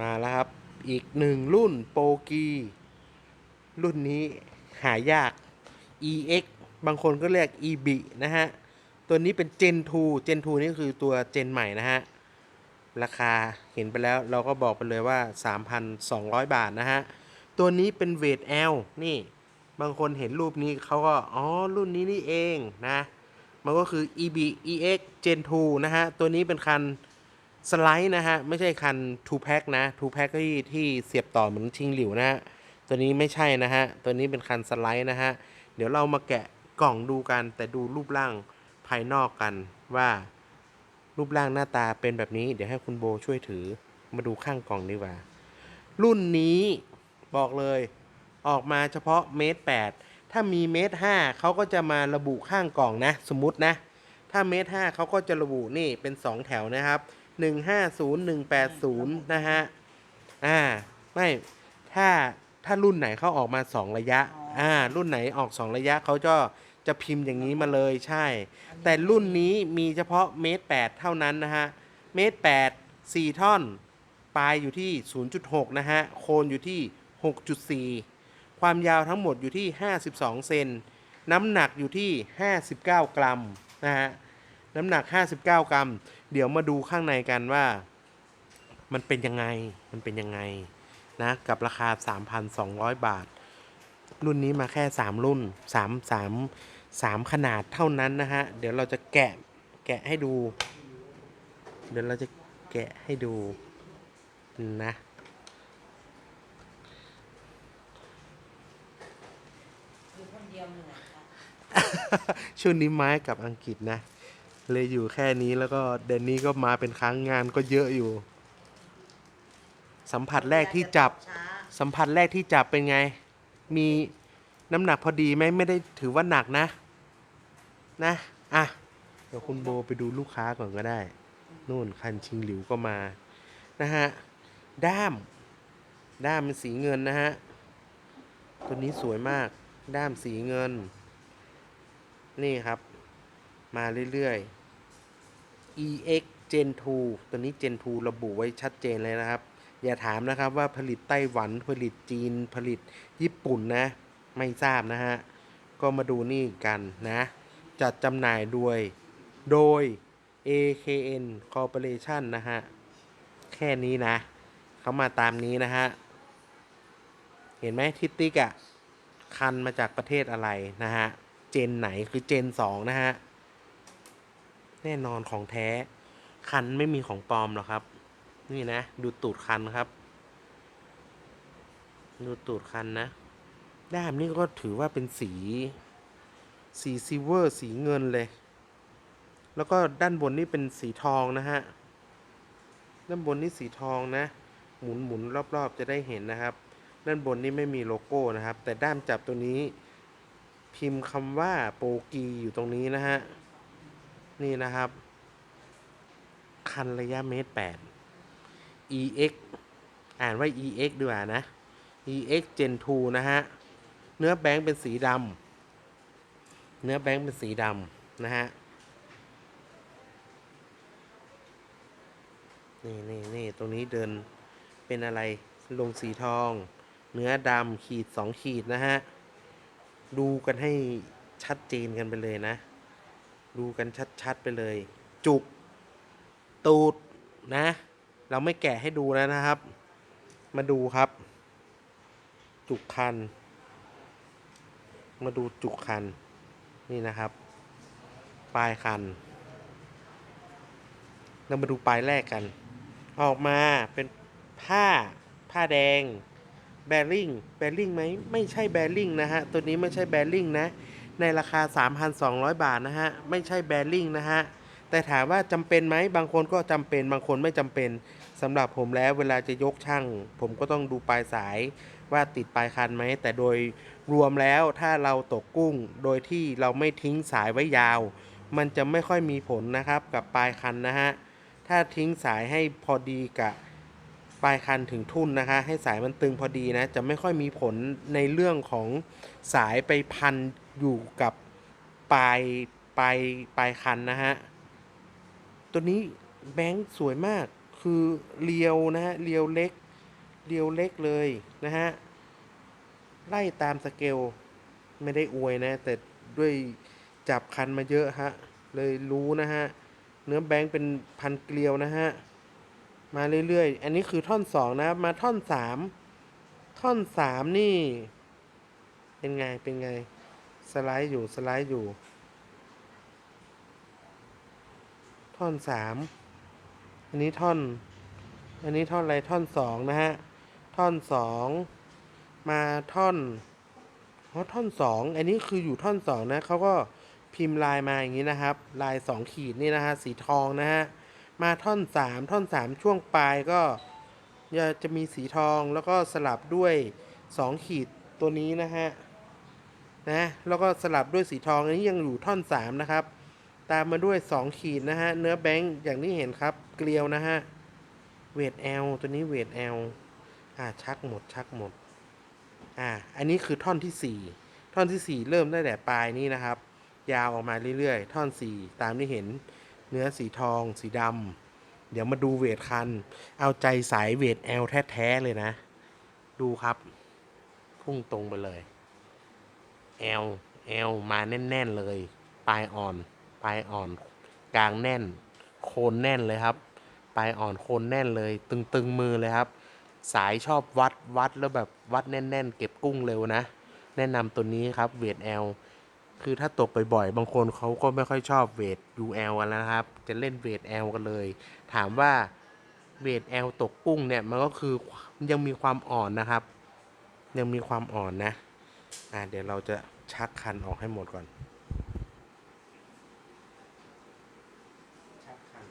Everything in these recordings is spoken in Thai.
มาแล้วครับ อีกหนึ่งรุ่นโปรกี รุ่นนี้หายาก EX บางคนก็เรียก EB นะฮะ ตัวนี้เป็น Gen 2 Gen 2 นี่คือตัว Gen ใหม่นะฮะ ราคาเห็นไปแล้วเราก็บอกไปเลยว่า 3,200 บาทนะฮะ ตัวนี้เป็นเวท L นี่ บางคนเห็นรูปนี้เขาก็ อ๋อ รุ่นนี้นี่เองนะ มันก็คือ EB EX Gen 2 นะฮะ ตัวนี้เป็นคัน สไลด์นะฮะ ไม่ใช่คัน2 pack นะ2 pack ที่ที่เสียบต่อเหมือนชิงหลิวนะฮะ ตัวนี้ไม่ใช่นะฮะ ตัวนี้เป็นคันสไลด์นะฮะ เดี๋ยวเรามาแกะกล่องดูกัน แต่ดูรูปร่างภายนอกกันว่ารูปร่างหน้าตาเป็นแบบนี้ เดี๋ยวให้คุณโบช่วยถือมาดูข้างกล่องดีกว่า รุ่นนี้บอกเลย ออกมาเฉพาะเมตร8ถ้ามีเมตร5เขาก็จะมาระบุข้างกล่องนะ สมมตินะ ถ้าเมตร5เขาก็จะระบุนี่เป็น2แถวนะครับ 150 180 นะฮะ อ่า ไม่ ถ้า ถ้ารุ่นไหนเขาออกมา 2 ระยะ อ่า รุ่นไหนออก 2 ระยะเขาจะ จะพิมพ์อย่างนี้มาเลย ใช่ แต่รุ่นนี้มีเฉพาะเมตร8เท่านั้นนะฮะ เมตร8 4 ท่อน ปลายอยู่ที่ 0.6 นะฮะ โคนอยู่ที่ 6.4 ความยาวทั้งหมดอยู่ที่ 52 เซน น้ำหนักอยู่ที่ 59 กรัม นะฮะ น้ำหนัก 59 กรัม เดี๋ยวมาดูข้างในกันว่า มันเป็นยังไง มันเป็นยังไงนะ กับราคา 3,200 บาท รุ่นนี้มาแค่ 3 รุ่น 3 3 3 ขนาดเท่านั้นนะฮะ เดี๋ยวเราจะแกะ แกะให้ดู เดี๋ยวเราจะแกะให้ดูนะอยู่คนเดียวเหนื่อยค่ะช่วงนี้ไม้กับอังกฤษนะ เลยอยู่แค่นี้แล้วก็เดนนี้ก็มาเป็นครั้งงานก็เยอะอยู่ สัมผัสแรกที่จับช้าสัมผัสแรกที่จับเป็นไง มีน้ำหนักพอดีไหมไม่ได้ถือว่าหนักนะ นะ อะ เดี๋ยวคุณโบไปดูลูกค้าก่อนก็ได้ นู่นคันชิงหลิวก็มา นะฮะ ด้าม ด้ามเป็นสีเงินนะฮะ ตัวนี้สวยมาก ด้ามสีเงิน นี่ครับ มาเรื่อยๆ EX Gen 2 ตัวนี้ Gen 2 ระบุไว้ชัดเจนเลยนะครับ อย่าถามนะครับว่าผลิตไต้หวันผลิตจีนผลิตญี่ปุ่นนะ ไม่ทราบนะฮะ ก็มาดูนี่กันนะ จัดจำหน่ายโดยโดย AKN Corporation นะฮะ แค่นี้นะ เขามาตามนี้นะฮะ เห็นไหมทิตติกอะคันมาจากประเทศอะไรนะฮะ เจนไหนคือเจนสองนะฮะ แน่นอนของแท้ คันไม่มีของปลอมหรอกครับ นี่นะ ดูตูดคันครับ ดูตูดคันนะ ด้ามนี่ก็ถือว่าเป็นสี สีซิเวอร์ สีเงินเลย แล้วก็ด้านบนนี่เป็นสีทองนะฮะ ด้านบนนี่สีทองนะ หมุนหมุนรอบๆ จะได้เห็นนะครับ ด้านบนนี่ไม่มีโลโก้นะครับ แต่ด้ามจับตัวนี้พิมพ์คำว่าโปกีอยู่ตรงนี้นะฮะ นี่นะครับ คันระยะเมตรแปด EX อ่านว่า EX ดีกว่านะ EX Gen 2 นะฮะ เนื้อแบงค์เป็นสีดำ เนื้อแบงค์เป็นสีดำนะฮะ นี่นี่นี่ตรงนี้เดินเป็นอะไร ลงสีทอง เนื้อดำขีดสองขีดนะฮะ ดูกันให้ชัดเจนกันไปเลยนะ ดูกันชัดๆไปเลย จุก ตูด นะ เราไม่แกะให้ดูแล้วนะครับ มาดูครับ จุกคัน มาดูจุกคัน นี่นะครับ ปลายคัน เรามาดูปลายแรกกัน ออกมาเป็นผ้า ผ้าแดง แบริ่ง แบริ่งไหม ไม่ใช่แบริ่งนะฮะ ตัวนี้ไม่ใช่แบริ่งนะ ในราคา 3,200 บาทนะฮะ ไม่ใช่แบริ่งนะฮะ แต่ถามว่าจำเป็นไหมบางคนก็จำเป็น บางคนไม่จำเป็นสำหรับผมแล้วเวลาจะยกช่าง ผมก็ต้องดูปลายสายว่าติดปลายคันไหม แต่โดยรวมแล้วถ้าเราตกกุ้งโดยที่เราไม่ทิ้งสายไว้ยาว มันจะไม่ค่อยมีผลนะครับกับปลายคันนะฮะ ถ้าทิ้งสายให้พอดีกับ ปลายคันถึงทุ่นนะคะ ให้สายมันตึงพอดีนะ จะไม่ค่อยมีผลในเรื่องของสายไปพันอยู่กับปลายปลายปลายคันนะฮะ ตัวนี้แบงค์สวยมากคือเรียวนะฮะเรียวเล็กเรียวเล็กเลยนะฮะ ไล่ตามสเกลไม่ได้อวยนะ แต่ด้วยจับคันมาเยอะฮะ เลยรู้นะฮะ เนื้อแบงค์เป็นพันเกลียวนะฮะ มาเรื่อยๆ อันนี้คือท่อนสองนะ มาท่อนสามท่อนสามนี่ เป็นไง เป็นไง สไลด์อยู่ สไลด์อยู่ ท่อนสามอันนี้ท่อน อันนี้ท่อนอะไร ท่อนสองนะฮะ ท่อนสองมาท่อนอ๋อท่อนสองอันนี้คืออยู่ท่อนสองนะเขาก็พิมพ์ลายมาอย่างนี้นะครับ ลายสองขีดนี่นะฮะ สีทองนะฮะ มาท่อนสามท่อนสามช่วงปลายก็จะจะมีสีทองแล้วก็สลับด้วยสองขีดตัวนี้นะฮะนะแล้วก็สลับด้วยสีทองอันนี้ยังอยู่ท่อนสามนะครับ ตามมาด้วยสองขีดนะฮะเนื้อแบงค์อย่างที่เห็นครับ เกลียวนะฮะเวท L ตัวนี้เวท L อ่าชักหมดชักหมดอ่าอันนี้คือท่อนที่สี่ท่อนที่สี่เริ่มได้แต่ปลายนี้นะครับ ยาวออกมาเรื่อยๆ ท่อนสี่ตามที่เห็น เนื้อสีทอง สีดำเดี๋ยวมาดูเวทคัน เอาใจสายเวท L แท้ ๆ เลยนะ ดูครับ พุ่งตรงไปเลย L L มาแน่น ๆ เลย ปลายอ่อน ปลายอ่อน กลางแน่น โคนแน่นเลยครับ ปลายอ่อนโคนแน่นเลย ตึง ๆ มือเลยครับ สายชอบวัดวัดแล้วแบบวัดแน่น ๆ เก็บกุ้งเร็วนะ แนะนำตัวนี้ครับเวท L คือถ้าตกบ่อยๆ บางคนเขาก็ไม่ค่อยชอบเวท UL กันแล้วนะครับ จะเล่นเวท L กันเลย ถามว่าเวท L ตกกุ้งเนี่ย มันก็คือยังมีความอ่อนนะครับ ยังมีความอ่อนนะ อ่าเดี๋ยวเราจะชักคันออกให้หมดก่อน ชักคัน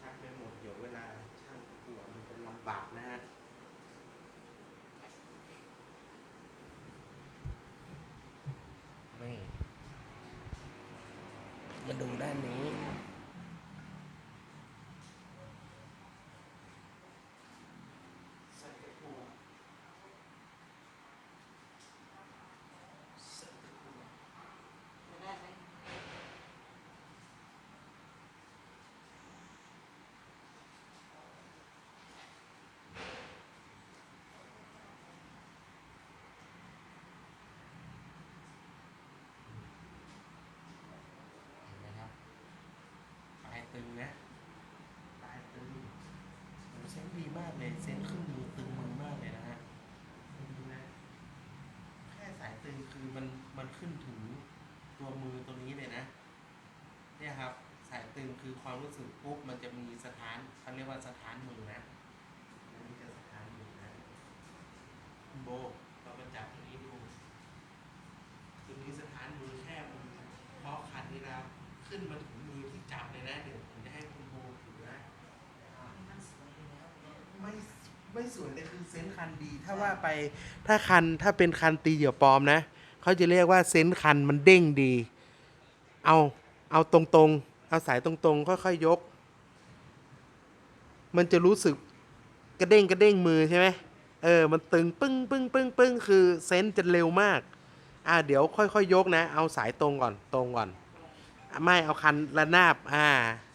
ชักไม่หมด เดี๋ยวเวลาช่างตัวมันจะลำบากนะฮะ นี่ มาดูด้านนี้ ใส่ตะกั่วใส่ตะกั่ว จะได้ไหม เห็นไหมครับปลายตึงนะปลายตึงโห เซนดีมากเลย เซนขึ้นมือตึงมือมากเลยนะฮะดูนะ แค่สายตึงคือมันมันขึ้นถึงตัวมือตัวนี้เลยนะ เนี่ยครับ สายตึงคือความรู้สึกปุ๊บมันจะมีสถานเขาเรียกว่าสถานมือนะอันนี้จะสถานมือนะโบเราไปจับตรงนี้ดูตรงนี้สถานมือแค่มือเพราะคันนี้นะครับขึ้นมาถึงมือที่จับเลยนะ เดี๋ยวผมจะให้คุณโบถือนะ มันสวยอยู่แล้ว ไม่ ไม่สวยเลยคือเซนส์คันดีถ้าว่าไปถ้าคันถ้าเป็นคันตีเหยื่อปลอมนะเขาจะเรียกว่าเซนส์คันมันเด้งดี เอาเอาตรงๆ เอาสายตรงๆ ค่อยๆยก มันจะรู้สึกกระเด้งกระเด้งมือใช่ไหมเออ มันตึงปึ้งปึ้งปึ้งปึ้งคือเซนส์จะเร็วมาก อ่าเดี๋ยวค่อยๆยกนะ เอาสายตรงก่อนตรงก่อนอะไม่เอาคันระนาบ อ่า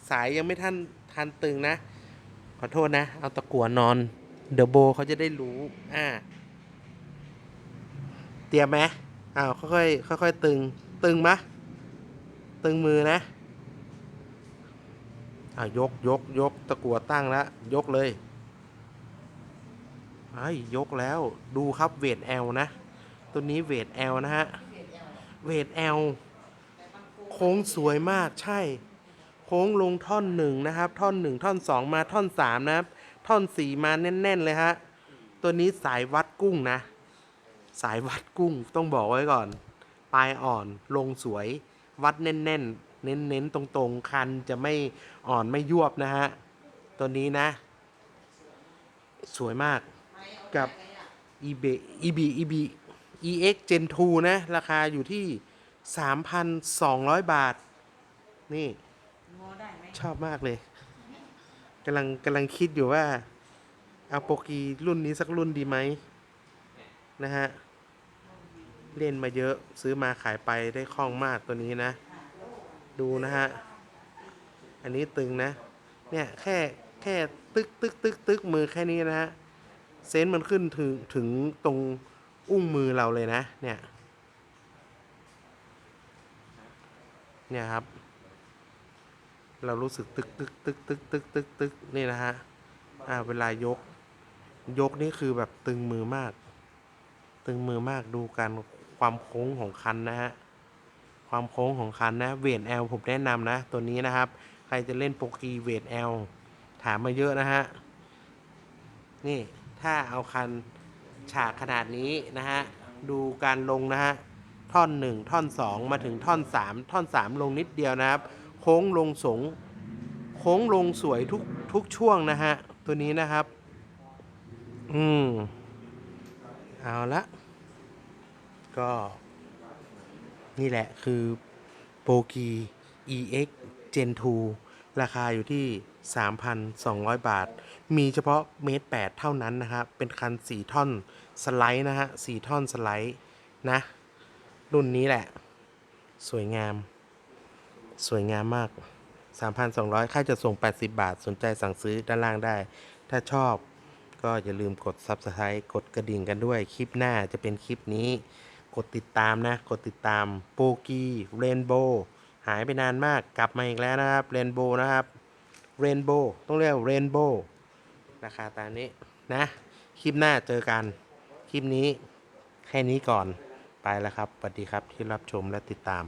สายยังไม่ทันทันตึงนะ ขอโทษนะ เอาตะกั่วนอน เดอะโบเขาจะได้รู้ อ่า เตรียมไหมอ้าวค่อยๆค่อยๆตึง ตึงมะ ตึงมือนะอ่ายกยกยกตะกัวตั้งแล้วยกเลยไอ้ยกแล้วดูครับเวทแอลนะ ตัวนี้เวทแอลนะฮะเกรดเอลเวทแอลโค้งสวยมากใช่ โค้งลงท่อนหนึ่งนะครับ ท่อนหนึ่งท่อนสองมาท่อนสามนะครับ ท่อนสี่มาแน่น ๆ เลยฮะ ตัวนี้สายวัดกุ้งนะ สายวัดกุ้งต้องบอกไว้ก่อน ปลายอ่อนลงสวย วัดแน่น ๆ เน้น ๆ ตรง ๆ คันจะไม่อ่อนไม่ยวบนะฮะ ตัวนี้นะ สวยมากไม่เอากับไปอะ e b e b e b ex gen 2นะ ราคาอยู่ที่ 3,200 บาท นี่งอได้ไหมชอบมากเลย กำลังกำลังคิดอยู่ว่า เอาโปรกีรุ่นนี้สักรุ่นดีไหมนะฮะ เล่นมาเยอะซื้อมาขายไปได้คล่องมากตัวนี้นะ ดูนะฮะ อันนี้ตึงนะ เนี่ยแค่แค่ตึกตึกตึกตึกมือแค่นี้นะฮะ เซนส์มันขึ้นถึงถึงตรงอุ้งมือเราเลยนะ เนี่ย เนี่ยครับ เรารู้สึกตึกตึกตึกตึกตึกตึกตึกนี่นะฮะอ่าเวลายก ยกนี่คือแบบตึงมือมาก ตึงมือมากดูการความโค้งของคันนะฮะความโค้งของคันนะเวทแอลผมแนะนำนะ ตัวนี้นะครับ ใครจะเล่นโปรกีเวทแอลถามมาเยอะนะฮะ นี่ถ้าเอาคันฉากขนาดนี้นะฮะ ดูการลงนะฮะ ท่อน 1 ท่อน 2 มาถึงท่อน 3 ท่อน 3 ลงนิดเดียวนะครับ โค้งลงสง โค้งลงสวยทุกทุกช่วงนะฮะ ตัวนี้นะครับ อืม เอาละ ก็ นี่แหละคือโปรกี EX Gen 2 ราคาอยู่ที่ 3,200 บาท มีเฉพาะเมตร8เท่านั้นนะครับ เป็นคัน 4 ท่อนสไลด์นะฮะ 4 ท่อนสไลด์นะ รุ่นนี้แหละ สวยงาม สวยงามมาก 3,200 ค่าจะส่ง 80 บาท สนใจสั่งซื้อด้านล่างได้ ถ้าชอบก็อย่าลืมกด Subscribe กดกระดิ่งกันด้วย คลิปหน้าจะเป็นคลิปนี้ กดติดตามนะ กดติดตามโปกี้เรนโบหายไปนานมาก กลับมาอีกแล้วนะครับเรนโบนะครับเรนโบต้องเรียกเรนโบราคาตามนี้นะ คลิปหน้าเจอกัน คลิปนี้แค่นี้ก่อน ไปแล้วครับสวัสดีครับที่รับชมและติดตาม